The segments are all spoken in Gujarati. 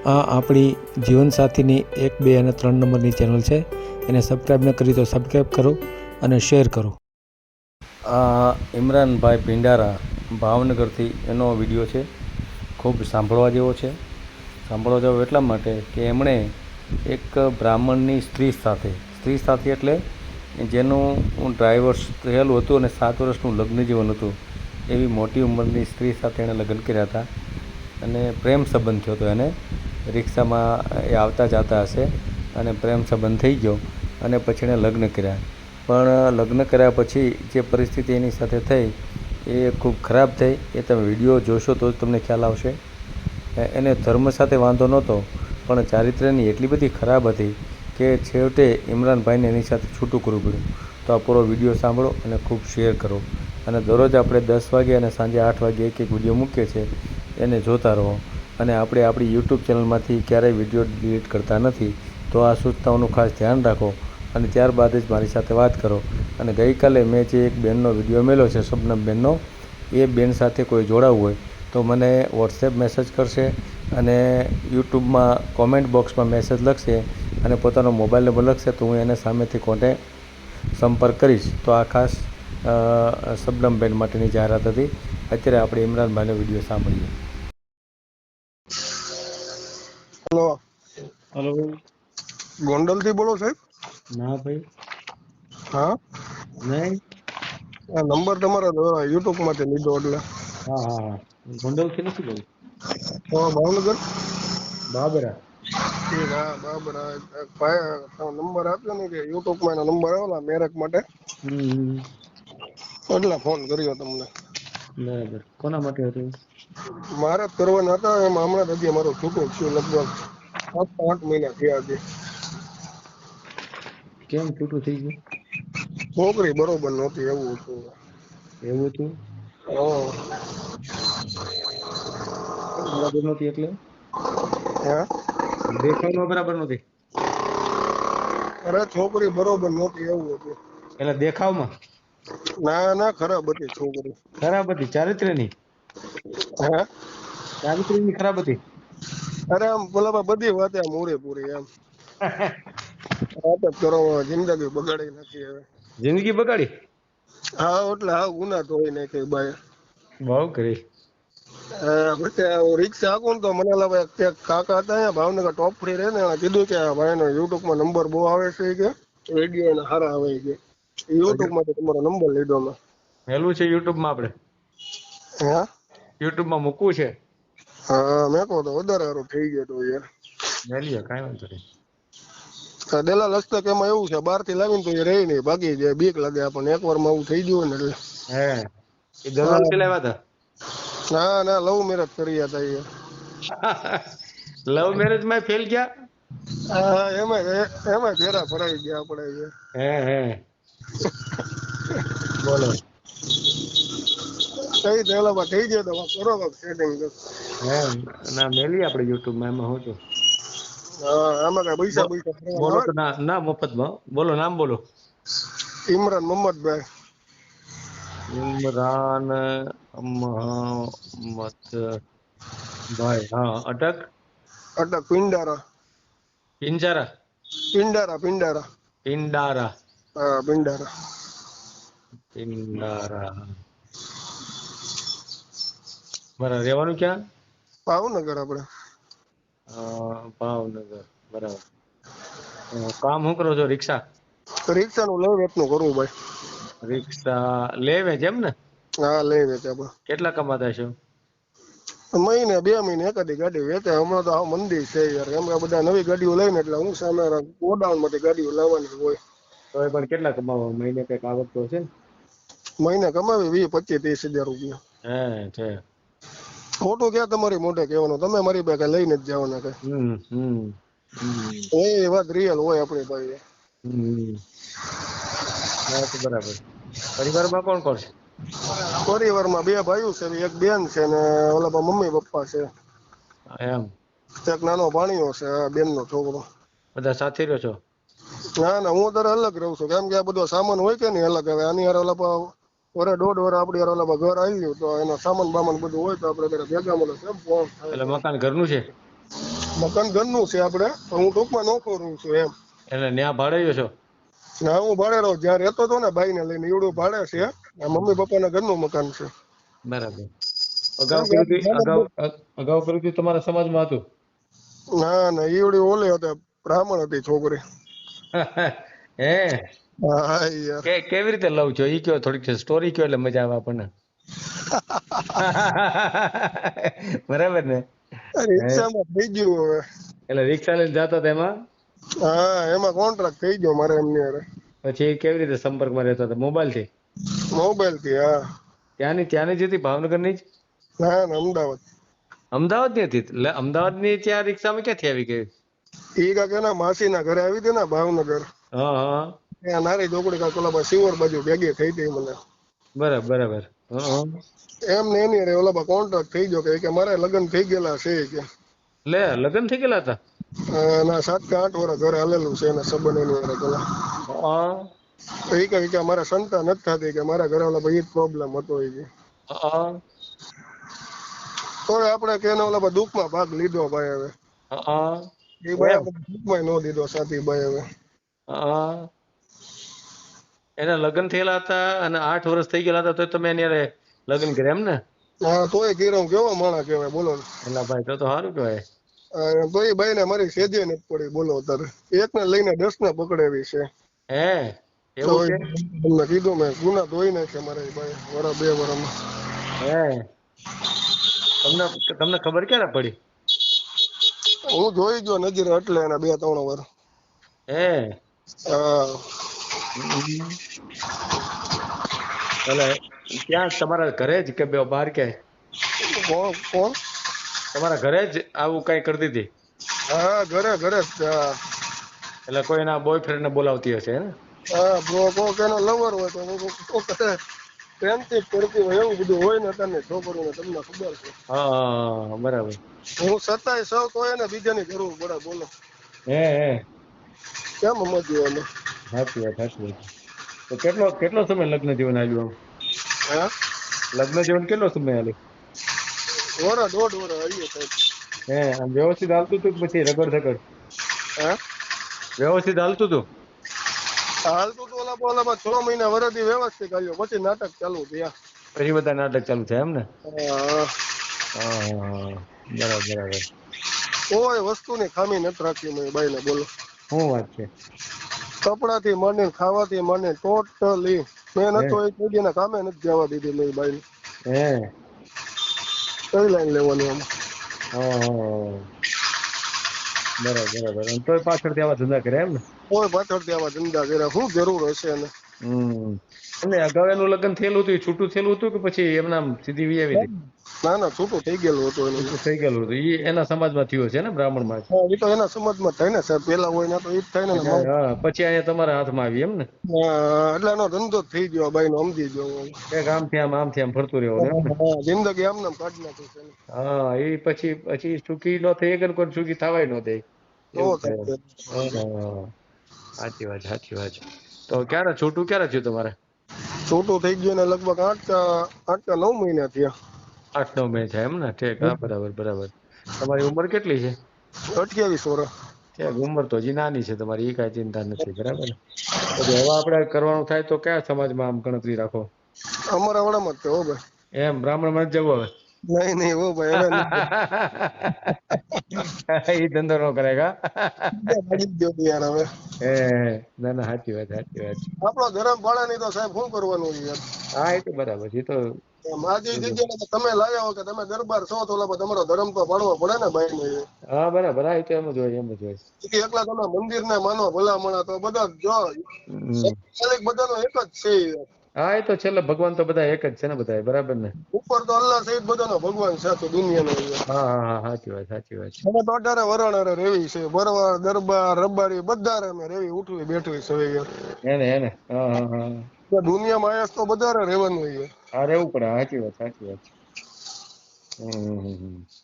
આ આપણી જીવનસાથીની એક, બે અને ત્રણ નંબરની ચેનલ છે. એને સબસ્ક્રાઈબ ન કરી તો સબસ્ક્રાઈબ કરો અને શેર કરો. આ ઇમરાનભાઈ ભિંડારા ભાવનગરથી એનો વીડિયો છે. ખૂબ સાંભળવા જેવો છે. સાંભળવા જેવો એટલા માટે કે એમણે એક બ્રાહ્મણની સ્ત્રી સાથે સ્ત્રી સાથે એટલે જેનું ડ્રાઈવર્સ થયેલું હતું અને સાત વર્ષનું લગ્ન જીવન હતું, એવી મોટી ઉંમરની સ્ત્રી સાથે એણે લગ્ન કર્યા હતા. અને પ્રેમ સંબંધ થયો હતો એને. રિક્ષામાં એ આવતા જતા હશે અને પ્રેમ સંબંધ થઈ ગયો અને પછી એણે લગ્ન કર્યા. પણ લગ્ન કર્યા પછી જે પરિસ્થિતિ એની સાથે થઈ એ ખૂબ ખરાબ થઈ. એ તમે વીડિયો જોશો તો જ તમને ખ્યાલ આવશે. એને ધર્મ સાથે વાંધો નહોતો, પણ ચારિત્ર્યની એટલી બધી ખરાબ હતી કે છેવટે ઇમરાનભાઈને એની સાથે છૂટું કરવું પડ્યું. તો આ પૂરો વીડિયો સાંભળો અને ખૂબ શેર કરો. અને દરરોજ આપણે દસ વાગે અને સાંજે આઠ વાગે એક એક વીડિયો મૂકીએ છીએ. એને જોતા રહો. અને આપણે આપણી યુટ્યુબ ચેનલમાંથી ક્યારેય વીડિયો ડિલીટ કરતા નથી, તો આ સૂચનાઓનું ખાસ ધ્યાન રાખો અને ત્યારબાદ જ મારી સાથે વાત કરો. અને ગઈકાલે મેં જે એક બેનનો વીડિયો મેળ્યો છે, શબનમ બેનનો એ બેન સાથે કોઈ જોડાવવું હોય, તો મને વોટ્સએપ મેસેજ કરશે અને યુટ્યુબમાં કોમેન્ટ બોક્સમાં મેસેજ લખશે અને પોતાનો મોબાઈલ નંબર લખશે, તો હું એને સામેથી કોને સંપર્ક કરીશ. તો આ ખાસ શબનમ બેન માટેની જાહેરાત હતી. અત્યારે આપણે ઇમરાનભાઈનો વીડિયો સાંભળીએ. હલો. હેલો. ગોંડલથી બોલો સાહેબ. ના ભાઈ. હા? નહીં. આ નંબર તમારા યુટ્યુબમાંથી લીધો એટલે. હા હા હા. ગોંડલથી નથી બોલું. હા ભાવનગર? બાબરા. હા બરાબર ભાઈ નંબર આપ્યો ને કે યુટ્યુબમાં એનો નંબર આવેલા મેરેક માટે. એટલે ફોન કર્યો તમને. બરાબર. કોના માટે હતું મારે જ કરવાના હતા એમાં હમણાં હજી મારું છૂટું થયું લગભગ સાત આઠ મહિના થયા છે. કેમ છૂટું થઈ ગયું? છોકરી બરોબર નહોતી એવું હતું. એવું હતું? બરાબર નહોતી એટલે? દેખાવમાં બરાબર નહોતી? અરે છોકરી બરોબર નહોતી એવું હતું. એટલે દેખાવમાં? ના ના ખરાબ હતી છોકરી. ખરાબ હતી ચારિત્ર્યની? હે. ની ખરાબ હતી. અરે આમ પેલા બધી વાતે આમ પૂરી એમ. વાત જ કરો જિંદગી બગાડી નથી હવે. જિંદગી બગાડી? હા એટલે હા ગુના તો હોય નાખી બાય બહુ કરી. રિક્ષા ને તો મને લાગે એક કાકા હતા અહીંયા ભાવનગર ટોપ ફ્રી રહે ને કીધું કે ભાઈ ભાઈનો યુટ્યુબમાં નંબર બહુ આવે છે કે રેડિયો એના સારા આવે છે. યુટ્યુબમાંથી તમારો નંબર લીધો મેં. છે યુટ્યુબમાં આપણે? હા. યુટ્યુબમાં મૂકવું છે? હા મેં કહું તો વધારે સારું થઈ ગયું તો યાર. મેલીએ કાંઈ વાંધો નહીં. દલાલ હસ્તક એમાં એવું છે બહારથી લાવીને તો એ રહી નહીં ભાગી જાય બીક લાગે આપણને એક વારમાં આવું થઈ ગયું ને એટલે. હે એ દલાલથી લાવ્યા હતા? ના ના લવ મેરેજ કરી હતા એ. લવ મેરેજમાં ફેલ ગયા? હા એમાં એમાં ઘેરા ફરાઈ ગયા આપણે હે હે. બોલો. કઈ દેલામાં થઈ ગયો તો કરો setting તો. ના મેલી આપણે યુટ્યુબમાં એમાં હું હા આમાં કઈ પૈસા પૈસા બોલો તો ના ના મફતમાં. બોલો નામ બોલો. ઇમરાન મોહમ્મદભાઈ. ઇમરાન મોહમ્મદ ભાઈ હા. અટક? અટક પિંડારા. પિંજારા? પિંડારા પિંડારા. પિંડારા. હા પિંડારા. પિંડારા. બરાબર. રહેવાનું ક્યાં? ભાવનગર આપણે. ભાવનગર. બરાબર. કામ શું કરો છો રિક્ષા? રિક્ષાનું લઈ વેચનું કરવું ભાઈ. રિક્ષા લેવે એમ ને? હા લે વેચ આપણે. કેટલા કમાતા છો? મહિને બે મહિને એકાદી ગાડી વેચે હમણાં તો આ મંદી છે યાર. એમ કે બધા નવી ગાડીઓ લઈને એટલે હું સામે ગોડાઉનમાંથી ગાડીઓ લાવવાની હોય. તો પણ કેટલા કમાવો? મહિને કંઈક આવક તો છે મહિને કમાવી વીસ પચીસ ત્રીસ હજાર રૂપિયા. હે છે. ખોટું ક્યાં તમારી મોઢે કહેવાનું? તમે મારી કાંઈ લઈને જ જવાના કે? હમ એ વાત રિયલ હોય આપણી પાસે. બરાબર. પરિવારમાં કોણ કોણ છે? પરિવારમાં બે ભાઈઓ છે એક બેન છે ને ઓલા મમ્મી પપ્પા છે. એમ. એક નાનો ભાણિયો છે આ બેનનો છોકરો. બધા સાથે રહ્યો છો? ના ના હું અત્યારે અલગ રહું છું. કેમ કે આ બધો સામાન હોય કે નહીં અલગ? હવે આની હારે ઓલા વરે દોઢ વરે આપડી હારે ઓલા પા ઘર આવ્યું તો એનો સામાન બામાન બધું હોય તો આપણે ત્યારે ભેગા મળે છે એટલે મકાન ઘરનું છે? મકાન ઘરનું છે આપણે હું ટૂંકમાં નોખો રહું છું એમ. એટલે ન્યા ભાડે છો? ના હું ભાડે રહું જ્યાં રહેતો હતો ને ભાઈને લઈને એવડું ભાડે છે. મમ્મી પપ્પા ના ઘરનું મકાન છે. બરાબર. અગાઉ અગાઉ તમારા સમાજમાં હતું? ના ના એવડી ઓલી હતી બ્રાહ્મણ હતી છોકરી. હે? કે કેવી રીતે લવ છો? ઈ કયો થોડીક સ્ટોરી કયો એટલે મજા આવે આપણને. બરાબર ને? રિક્ષામાં થઈ ગયું હવે. એટલે રિક્ષા લઈને જતા હતા એમાં? હા એમાં કોન્ટ્રાક્ટ થઈ ગયો મારે એમની હારે. પછી કેવી રીતે સંપર્કમાં રહેતા હતા? મોબાઈલથી? મોબાઈલથી હા. ત્યાંની ત્યાંની જ હતી ભાવનગરની જ? ના ના અમદાવાદ. અમદાવાદની હતી? એટલે અમદાવાદની ત્યાં રિક્ષામાં ક્યાંથી આવી ગઈ? ઈ ના માસી ના ઘરે આવી હતી ને ભાવનગર. હા હા. નારી ચોકડી કા ઓલા સિવર બાજુ ભેગી થઈ હતી મને. બરાબર બરાબર. એમ ને એની હારે ઓલા કોન્ટ્રાક્ટ થઈ ગયો કે મારે લગ્ન થઈ ગયેલા છે કે. લે લગ્ન થઈ ગયેલા હતા? ના સાત કે આઠ વર્ષ ઘરે હાલેલું છે એના સંબંધ એની હારે પેલા. કહે કે મારા સંતાન નથી થતી કે મારા ઘરે ઓલા ભાઈ પ્રોબ્લેમ હતો એ કે. તો આપણે કે એના ઓલા દુઃખમાં ભાગ લીધો ભાઈ હવે. એ ભાઈ દુઃખમાં નો દીધો સાથી ભાઈ હવે. એના લગ્ન થયેલા હતા અને આઠ વર્ષ થઈ ગયેલા હતા તો તમે એની અરે લગ્ન કર્યા એમ ને? હા તોય કીરો કેવો માણસ કહેવાય બોલો. એલા ભાઈ તો તો સારું કહેવાય. તો એ ભાઈ ને મારી સેજે ને પડી બોલો તારે. એક ને લઈને દસ ને પકડેવી છે. હે એવું છે? તમને કીધું મેં ગુના ધોઈ નાખે મારે ભાઈ વરા બે વરામાં. હે તમને તમને ખબર ક્યારે પડી? હું જોઈ ગયો નજર એટલે એના બે ત્રણ વાર. હે. હા. એટલે ત્યાં તમારા ઘરે જ કે બે બહાર કે કોણ? તમારા ઘરે જ આવું કઈ કરતી હતી હા ઘરે ઘરે. એટલે કોઈ એના બોયફ્રેન્ડ ને બોલાવતી હશે ને? હા બ્રો કોક એનો લવર હોય તો કોક- પ્રેમથી કરતી હોય એવું બધું હોય ને છોકરો ને તમને ખબર છે. હા, બરાબર. હું સતાય સૌ તો એને બીજાની જરૂર પડે બોલો. હે હે. કેમ સમજ્યું અમે સાચી વાત સાચી તો કેટલો કેટલો સમય લગ્ન જીવન આવ્યું હા? આમ લગ્ન જીવન કેટલો સમય આવ્યો ઓરો દોઢ ઓરો સાહેબ. હે આમ વ્યવસ્થિત હાલતું હતું પછી રગડ ધગડ હે? વ્યવસ્થિત હાલતું હતું? હાલતું હતું ઓલા ઓલામાં છ મહિના વરદી વ્યવસ્થિત આવ્યો પછી નાટક ચાલુ થયા. પછી બધા નાટક ચાલુ થયા એમ ને. બરાબર બરાબર. કોઈ વસ્તુની ખામી નથી રાખી મેં બાઈને બોલો. શું વાત છે? કપડાથી મને ખાવાથી મને ટોટલી મેં નતો એ કોઈ કામે નથી જવા દીધી મેં બાઈને હે. કઈ લાઈન લેવાની આમ. બરાબર બરાબર. અને તોય પાછળથી આવા ધંધા કર્યા એમ ને? કોઈ પાછળથી આવા ધંધા કર્યા. શું જરૂર હશે એને? હમ. અને અગાઉ એનું લગ્ન થયેલું હતું છૂટું થયેલું હતું કે પછી એમના સીધી વી આવી ના ના છૂટું થઈ ગયેલું હતું એનું. થઈ ગયેલું હતું. એ એના સમાજમાં થયું છે ને બ્રાહ્મણમાં? એ તો એના સમાજમાં થાય ને સાહેબ. પેલા હોય ને તો એ જ થાય ને પછી અહીંયા તમારા હાથમાં આવી એમ ને? એટલે એનો ધંધો થઈ ગયો બાઈ નો સમજી ગયો એક આમ થી આમ આમ થી આમ ફરતું હા, જિંદગી આમ નામ કાઢી નાખી હા એ પછી પછી સુખી નો થઈ કે કોઈ સુખી થવાય ન થઈ. સાચી વાત સાચી વાત. તો ક્યારે છૂટું ક્યારે થયું તમારે? છૂટું થઈ ગયું ને લગભગ આઠ આઠ કે નવ મહિના થયા. આઠ નવ મેચ થયા એમ ને? ઠીક હા બરાબર બરાબર. તમારી ઉંમર કેટલી છે? અઠ્યાવીસ વર્ષ ઠીક ઉંમર તો હજી નાની છે તમારી એ કાંઈ ચિંતા નથી બરાબર પછી હવે આપણે કરવાનું થાય તો કયા સમાજમાં આમ ગણતરી રાખો? અમારા વાળામાં જ હો ભાઈ. એમ બ્રાહ્મણમાં જ જવું હવે? નહીં નહીં હો ભાઈ હવે એ ધંધો ન કરે કા ગાડી જ યાર હવે. એ ના ના સાચી વાત સાચી વાત. આપણો ધર્મ ભણે નહીં તો સાહેબ શું કરવાનું યાર? હા એ તો બરાબર છે તો જગ્યાએ તમે લાવ્યા કે તમે દરબાર છો તો ઓલા તમારો ધર્મ તો પાડવો પડે ને ભાઈ ને હા બરાબર હા એ તો એમ જ હોય એમ જ હોય. એકલા તમે મંદિર ને માનો ભલામણા તો બધા જો માલિક બધાનો એક જ છે. હા એ તો છેલ્લે ભગવાન તો બધા એક જ છે ને બધા બરાબર ને? ઉપર તો અલ્લાહ સહિત બધાનો ભગવાન છે દુનિયા દુનિયાનો. હા હા હા સાચી વાત સાચી વાત. છે તો અઢારે વરણ અરે રેવી છે બરવાર દરબાર રબારી બધા અમે રેવી ઉઠવી બેઠવી છે એને એને હા હા. દુનિયામાં આયા તો વધારે રહેવાનું હોય હા રહેવું પડે. સાચી વાત સાચી વાત.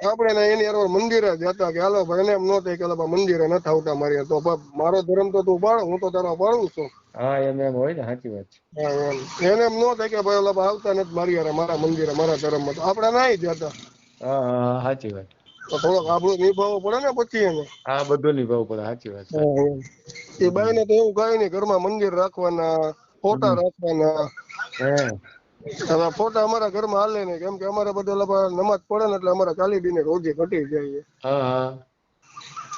આપણે ને એની હારે મંદિરે જતા કે હાલો ભાઈ એને એમ ન થાય કે હાલો ભાઈ મંદિરે નથી આવતા મારી. તો મારો ધર્મ તો તું પાળ હું તો તારો પાડું છું. હા એમ એમ હોય ને સાચી વાત છે. એને એમ ન થાય કે ભાઈ ઓલા આવતા નથી મારી હારે મારા મંદિરે મારા ધર્મમાં. તો આપણે નાઈ જતા. હા સાચી વાત. તો થોડોક આપણું નિભાવવો પડે ને પછી એને. હા બધું નિભાવવું પડે સાચી વાત એ બાઈ ને તો એવું કઈ નહીં ઘરમાં મંદિર રાખવાના ફોટા રાખવાના. હે. હવે ફોટા અમારા ઘરમાં હાલે ને કેમ કે અમારે બધા નમાજ પડે ને એટલે અમારા કાલીબી ને રોજે ઘટી જાય.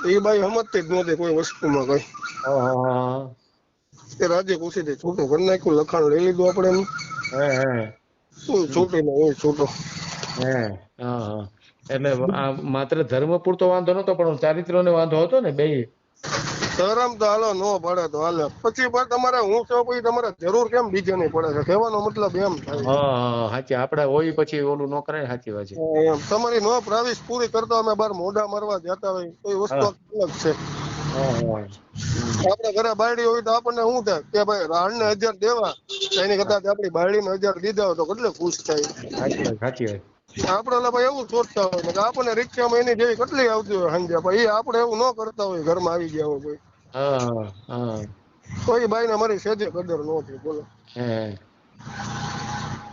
એ બાઈ સમજતી જ નહોતી કોઈ વસ્તુમાં કઈ. એ રાજે પૂછી છૂટું કરી નાખ્યું લખાણ લઈ લીધું આપણે એમ. શું એ છૂટો? હે હા હા. એટલે માત્ર ધર્મ પૂરતો વાંધો નતો પણ ચારિત્ર ને વાંધો હતો ને બે ધરમ તો હાલો નો પડે તો હાલે. પછી પણ તમારે હું છો પછી તમારે જરૂર કેમ બીજે નહીં પડે છે? કહેવાનો મતલબ એમ થાય. હા સાચી. આપણે હોય પછી ઓલું નો કરે સાચી વાત છે. તમારી નો પ્રાવિશ પૂરી કરતા અમે બાર મોઢા મારવા જતા હોય. તો એ વસ્તુ અલગ છે. હા ઘરે બાયડી હોય તો આપણને શું થાય? કે ભાઈ રાણ ને હજાર દેવા. એની કરતા આપડી બાયડી ને હજાર દીધા હોય તો કેટલે ખુશ થાય? સાચી વાત. આપણે ઓલા ભાઈ એવું સોચતા હોય કે આપણને રિક્ષામાં એની જેવી કેટલી આવતી હોય સમજ્યા ભાઈ એ આપણે એવું ન કરતા હોય ઘરમાં આવી ગયા હોય કોઈ. હા તો એ ને મારી સેજે કદર ન થઈ બોલો.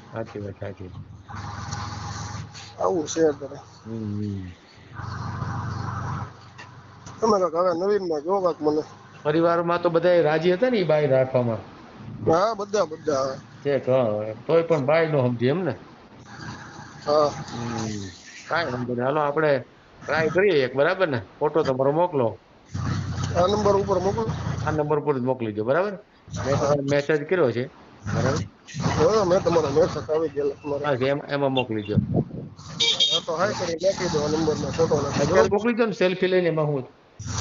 સાચી વાત સાચી આવું છે અત્યારે. તમે હવે નવીનમાં જો કાંઈક મને. પરિવારમાં તો બધા રાજી હતા ને એ બાઈ રાખવામાં? હા બધા બધા. છે તોય પણ બાઈ નો સમજી એમ ને? કાંઈ વાંધો નહીં. હાલો આપણે ટ્રાય કરીએ એક બરાબર ને? ફોટો તમારો મોકલો. આ નંબર ઉપર મોકલો. આ નંબર ઉપર જ મોકલી દો બરાબર? મેં તમારો મેસેજ કર્યો છે. બરાબર? મેં તમારો મેસેજ આવી ગયેલા હા એમ એમાં મોકલી દો. તો હાય કરી નાખી દો આ નંબરમાં ફોટો નાખી મોકલી દો ને સેલ્ફી લઈને એમાં હું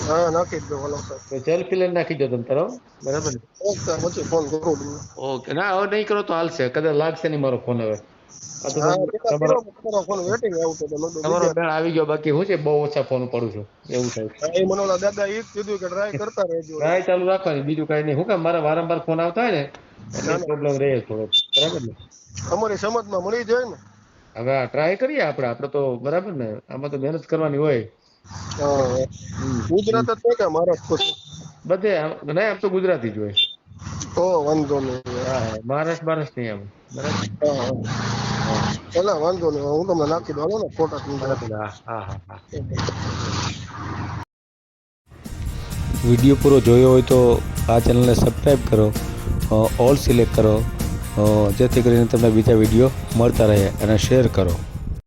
હા નાખી દો હલો સર સેલ્ફી લઈને નાખી દો તમે તારો બરાબર ઓકે પછી ફોન કરું ઓકે ના હવે નહીં કરો તો હાલશે. કદાચ લાગશે નહીં મારો ફોન હવે. તમારો- બેન આવી ગયો બાકી હું છે બહુ ઓછા ફોન પડું છું એવું થાય એ મને દાદા ઈ જ કીધું કે ટ્રાય કરતા રહેજો. ટ્રાય ચાલુ રાખવાની બીજું કઈ નહીં. હું કામ મારા વારંવાર ફોન આવતા હોય ને એટલે પ્રોબ્લેમ રહે થોડો બરાબર ને? અમારી સમજમાં મળી જાય ને. હવે આ ટ્રાય કરીએ આપણે આપણે તો બરાબર ને આમાં તો મહેનત કરવાની હોય. ગુજરાત જ કે મહારાષ્ટ્ર બધે નહીં આમ તો ગુજરાતી જ હોય. ઓ વાંધો નહીં. હા મહારાષ્ટ્ર મહારાષ્ટ્ર નહીં આમ. બરાબર? હા હા વાંધો નહીં હું તમને નાખી દઉં ને ફોટા હા હા વીડિયો પૂરો જોયો હોય તો આ ચેનલને સબસ્ક્રાઈબ કરો. ઓલ સિલેક્ટ કરો. જેથી કરીને તમને બીજા વીડિયો મળતા રહે અને શેર કરો.